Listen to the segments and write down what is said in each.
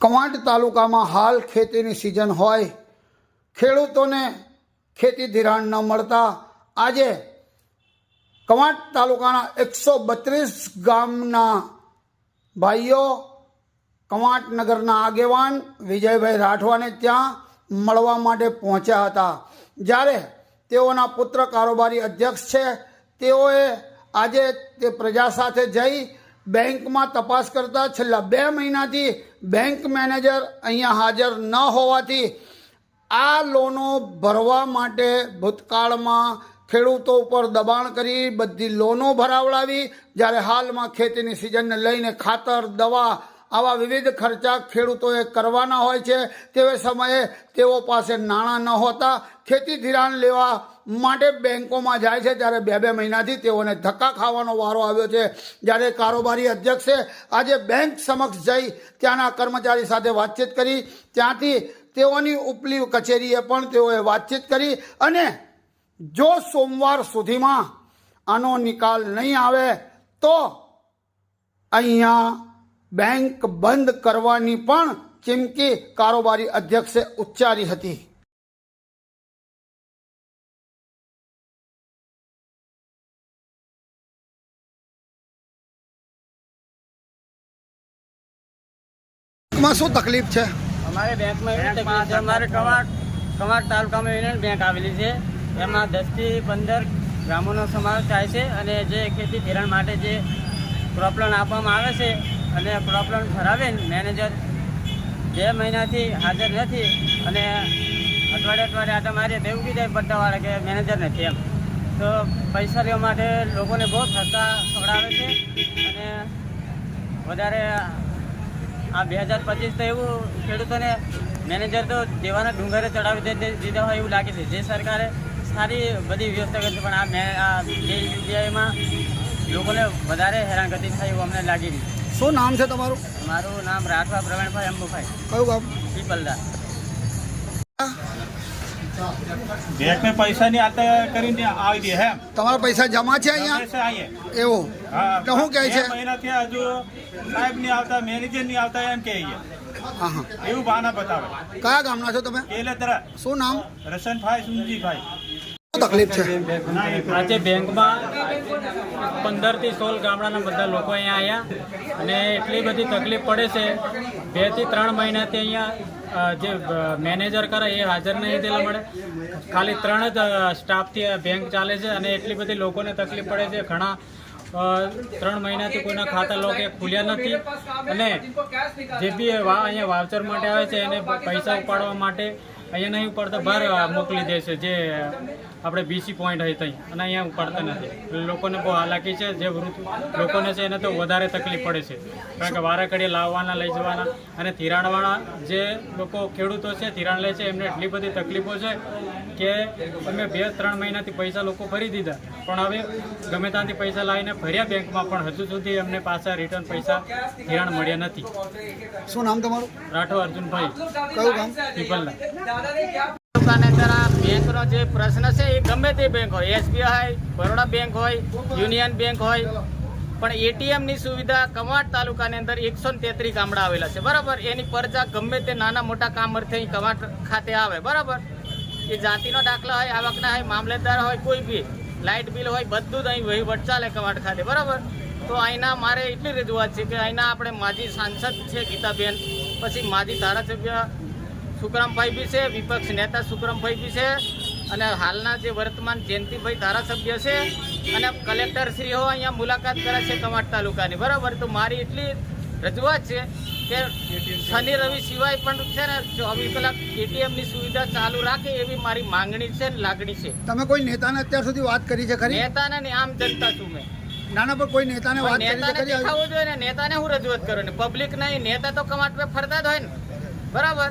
કવાંટ તાલુકામાં હાલ ખેતીની સિઝન હોય. ખેડૂતોને ખેતી ધિરાણ ન મળતા. આજે કવાંટ તાલુકાના એકસો બત્રીસ ગામના ભાઈઓ કવાંટ નગરના આગેવાન વિજયભાઈ રાઠવાને ત્યાં મળવા માટે પહોંચ્યા હતા. જ્યારે તેઓના પુત્ર કારોબારી અધ્યક્ષ છે, તેઓએ આજે તે પ્રજા સાથે જઈ બેંકમાં તપાસ કરતા છેલ્લા બે મહિનાથી બેંક મેનેજર અહીંયા હાજર ન હોવાથી આ લોનો ભરવા માટે ભૂતકાળમાં ખેડૂતો ઉપર દબાણ કરી બધી લોનો ભરાવડાવી. જ્યારે હાલમાં ખેતીની સિઝનને લઈને ખાતર, દવા આવા વિવિધ ખર્ચા ખેડૂતોએ કરવાના હોય છે. તેવે સમયે તેઓ પાસે નાણાં ન હોતા. ખેતી ધિરાણ લેવા માટે બેંકોમાં જાય છે. ત્યારે બે બે મહિનાથી તેઓને ધક્કા ખાવાનો વારો આવ્યો છે. જ્યારે કારોબારી અધ્યક્ષે આજે બેંક સમક્ષ જઈ ત્યાંના કર્મચારી સાથે વાતચીત કરી. ત્યાંથી તેઓની ઉપલી કચેરીએ પણ તેઓએ વાતચીત કરી અને જો સોમવાર સુધીમાં આનો નિકાલ નહીં આવે, તો અહીંયા બેંક બંધ કરવાની પણ ચીમકી કારોબારી અધ્યક્ષે ઉચ્ચારી હતી. માં શું તકલીફ છે? અમારે બેંકમાં એવી તકલીફ છે, અમારે કવાટ કવાટ તાલુકામાં યુનિયન બેંક આવેલી છે. એમાં દસથી પંદર ગ્રામોનો સમાવેશ થાય છે અને જે ખેતી ધિરાણ માટે જે પ્રોપ્લન આપવામાં આવે છે અને પ્રોપ્લન ભરાવે મેનેજર બે મહિનાથી હાજર નથી અને અઠવાડિયે અઠવાડિયે આટા મારીએ તો એવું જાય પટ્ટાવાળા કે મેનેજર નથી એમ. તો પૈસા લેવા માટે લોકોને બહુ થતા પકડાવે છે અને વધારે આ બે હજાર પચીસ તો એવું ખેડૂતોને મેનેજર તો દેવાના ડુંગરે ચડાવી દીધા હોય એવું લાગે છે. જે સરકારે સારી બધી વ્યવસ્થા કરી છે પણ આ મેં આ બે યુપીઆઈમાં લોકોને વધારે હેરાનગતિ થાય એવું અમને લાગી રહ્યું શું નામ છે તમારું? મારું નામ રાઠવા પ્રવીણભાઈ અંબુભાઈ. કયું ગામ? પીપલદા. બેંક પૈસા ની આતે કરીને આવી દે હે તમારા પૈસા જમા છે અહીંયા? એવું? તો શું કહે છે? મહિના થયા હજુ સાહેબની આવતા મેનેજરની આવતા એમ કહે એવું બહાના બતાવે. કયા ગામના છો તમે? એટલે શું નામ? સુનજી સુનજીભાઈ તકલીફ છે? આજે બેંકમાં પંદરથી સોળ ગામડાના બધા લોકો અહીંયા આવ્યા અને એટલી બધી તકલીફ પડે છે. બેથી ત્રણ મહિનાથી અહીંયા જે મેનેજર કરે એ હાજર નહીં થયેલા મળે. ખાલી ત્રણ જ સ્ટાફથી બેંક ચાલે છે અને એટલી બધી લોકોને તકલીફ પડે છે. ઘણા ત્રણ મહિનાથી કોઈના ખાતા લોકો ખુલ્યા નથી. અને જે બી અહીંયા વાવચર માટે આવે છે એને પૈસા ઉપાડવા માટે અહીંયા નહીં ઉપાડતા, બહાર મોકલી દે છે જે આપણે બીસી પોઈન્ટ હોય ત્યાં અને અહીંયા ઉપાડતા નથી. લોકોને બહુ હાલાકી છે, જે વૃદ્ધ લોકોને છે એને તો વધારે તકલીફ પડે છે. કારણ કે વારાકડીએ લાવવાના, લઈ જવાના. અને ધિરાણવાળા જે લોકો ખેડૂતો છે, ધિરાણ લે છે, એમને એટલી બધી તકલીફો છે કે અમે બે ત્રણ મહિનાથી પૈસા લોકો ભરી દીધા. પણ હવે ગમે ત્યાંથી પૈસા લાવીને ભર્યા બેંકમાં પણ હજુ સુધી અમને પાછા રિટર્ન પૈસા ધિરાણ મળ્યા નથી. શું નામ તમારું? રાઠો અર્જુનભાઈ. કયું ગામ? પીપલના. અંદર આ બેંકનો જે પ્રશ્ન છે એ ગમે તે બેંક હોય એસબીઆઈ બરોડા બેંક હોય યુનિયન બેંક હોય પણ એટીએમની સુવિધા કવાંટ તાલુકાની અંદર એકસો તેત્રીસ ગામડા આવેલા છે. બરાબર? એની પરજા ગમે તે નાના મોટા કામ અર્થે કવાંટ ખાતે આવે. બરાબર? એ જાતિનો દાખલો હોય, આવકના હોય મામલેદાર હોય, કોઈ બી, લાઇટ બિલ હોય, બધું જ અહીં વહીવટ ચાલે કવાડ ખાતે, બરાબર? તો અહીંના મારે એટલી રજૂઆત છે કે અહીંના આપણે માજી સાંસદ છે ગીતાબેન, પછી માજી ધારાસભ્ય સુખરામભાઈ બી છે, વિપક્ષ નેતા સુખરામભાઈ બી છે, અને હાલના જે વર્તમાન જયંતિભાઈ ધારાસભ્ય છે, અને કલેક્ટર શ્રી હો અહીંયા મુલાકાત કરે છે કવાંટ તાલુકાની, બરાબર? તો મારી એટલી રજૂઆત છે કે શનિ રવિ સિવાય પણ છે ને ચોવીસ કલાક એટીએમની સુવિધા ચાલુ રાખે એવી મારી માંગણી છે ને લાગણી છે. તમે કોઈ નેતાને અત્યાર સુધી વાત કરી છે ખરી? નેતાને ને આમ જનતા છું મેં. નાના પર કોઈ નેતાને વાત નેતાને દેખાવું જોઈએ ને નેતાને હું રજૂઆત કરું ને પબ્લિક નહીં નેતા તો કમાટ પે ફરતા જ હોય ને. બરાબર?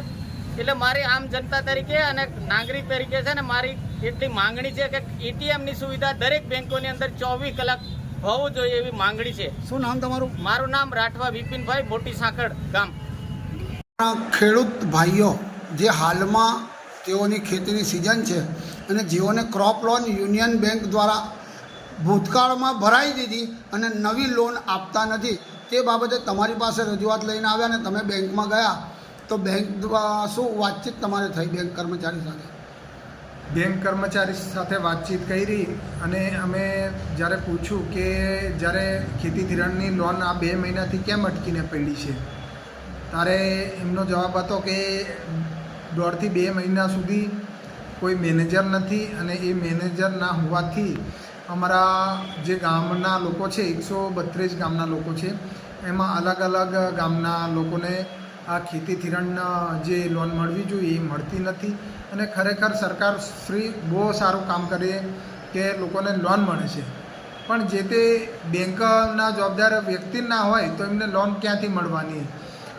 એટલે મારી આમ જનતા તરીકે અને નાગરિક તરીકે છે ને મારી એટલી માંગણી છે કે એટીએમની સુવિધા દરેક બેંકોની અંદર ચોવીસ કલાક હોવું જોઈએ એવી માંગણી છે. શું નામ તમારું? મારું નામ રાઠવા વિપિનભાઈ મોટી સાંકળ ગામ. ખેડૂત ભાઈઓ જે હાલમાં તેઓની ખેતીની સિઝન છે અને જેઓને ક્રોપ લોન યુનિયન બેંક દ્વારા ભૂતકાળમાં ભરાઈ દીધી અને નવી લોન આપતા નથી તે બાબતે તમારી પાસે રજૂઆત લઈને આવ્યા અને તમે બેંકમાં ગયા. તો બેંક શું વાતચીત તમારે થઈ બેંક કર્મચારી સાથે? બેંક કર્મચારી સાથે વાતચીત કરી અને અમે જ્યારે પૂછ્યું કે જ્યારે ખેતી ધિરાણની લોન આ બે મહિનાથી કેમ અટકીને પડી છે, ત્યારે એમનો જવાબ હતો કે દોઢથી બે મહિના સુધી કોઈ મેનેજર નથી અને એ મેનેજર ના હોવાથી અમારા જે ગામના લોકો છે, એકસો બત્રીસ ગામના લોકો છે, એમાં અલગ અલગ ગામના લોકોને આ ખેતી ધિરાણ જે લોન મળવી જોઈએ એ મળતી નથી અને ખરેખર સરકાર શ્રી બહુ સારું કામ કરે કે લોકોને લોન મળે છે. પણ જે તે બેંકના જવાબદાર વ્યક્તિ ના હોય તો એમને લોન ક્યાંથી મળવાની?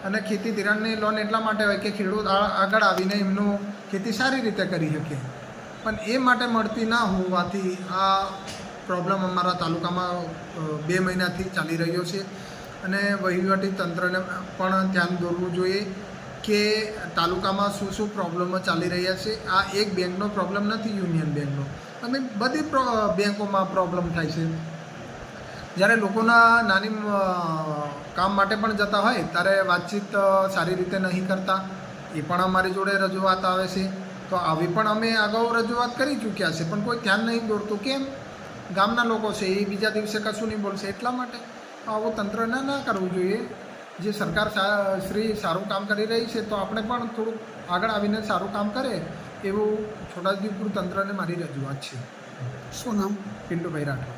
અને ખેતી ધિરાણની લોન એટલા માટે હોય કે ખેડૂત આગળ આવીને એમનું ખેતી સારી રીતે કરી શકે. પણ એ માટે મળતી ના હોવાથી આ પ્રોબ્લેમ અમારા તાલુકામાં બે મહિનાથી ચાલી રહ્યો છે. અને વહીવટી તંત્રને પણ ધ્યાન દોરવું જોઈએ કે તાલુકામાં શું શું પ્રોબ્લેમો ચાલી રહ્યા છે. આ એક બેંકનો પ્રોબ્લેમ નથી, યુનિયન બેંકનો. અને બધી બેંકોમાં પ્રોબ્લેમ થાય છે. જ્યારે લોકોના નાની કામ માટે પણ જતા હોય, ત્યારે વાતચીત સારી રીતે નહીં કરતા. એ પણ અમારી જોડે રજૂઆત આવે છે. તો આવી પણ અમે અગાઉ રજૂઆત કરી ચૂક્યા છે, પણ કોઈ ધ્યાન નહીં દોરતું. કેમ? ગામના લોકો છે, એ બીજા દિવસે કશું નહીં બોલશે. એટલા માટે આવું તંત્રને ના કરવું જોઈએ. જે સરકાર શ્રી સારું કામ કરી રહી છે તો આપણે પણ થોડુંક આગળ આવીને સારું કામ કરે એવું છોટાઉદેપુર તંત્રને મારી રજૂઆત છે. શું નામ? પિન્ટુભાઈ રાઠોડ.